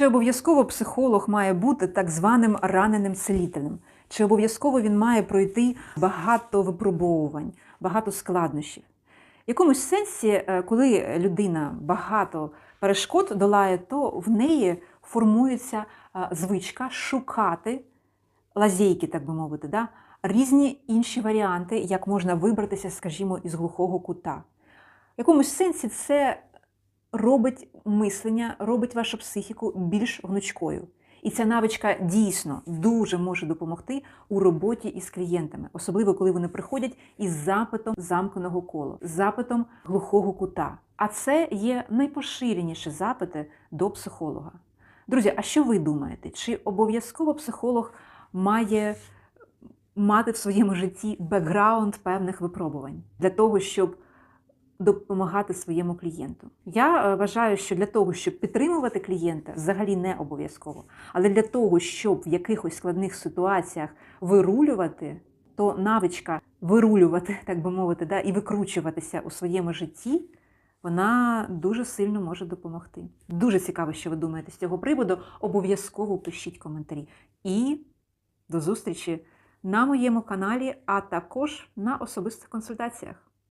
Чи обов'язково психолог має бути так званим раненим целителем? Чи обов'язково він має пройти багато випробовувань, багато складнощів? В якомусь сенсі, е, коли людина багато перешкод долає, то в неї формується е, звичка шукати лазейки, так би мовити, да? різні інші варіанти, як можна вибратися, скажімо, із глухого кута. В якомусь сенсі це робить мислення, робить вашу психіку більш гнучкою. І ця навичка дійсно дуже може допомогти у роботі із клієнтами, особливо коли вони приходять із запитом замкненого кола, запитом глухого кута. А це є найпоширеніші запити до психолога. Друзі, а що ви думаєте? Чи обов'язково психолог має мати в своєму житті бекграунд певних випробувань для того, щоб допомагати своєму клієнту. Я е, вважаю, що для того, щоб підтримувати клієнта, взагалі не обов'язково. Але для того, щоб в якихось складних ситуаціях вирулювати, то навичка вирулювати, так би мовити, да, і викручуватися у своєму житті. Вона дуже сильно може допомогти. Дуже цікаво, що ви думаєте з цього приводу. Обов'язково пишіть коментарі. І до зустрічі на моєму каналі, а також на особистих консультаціях.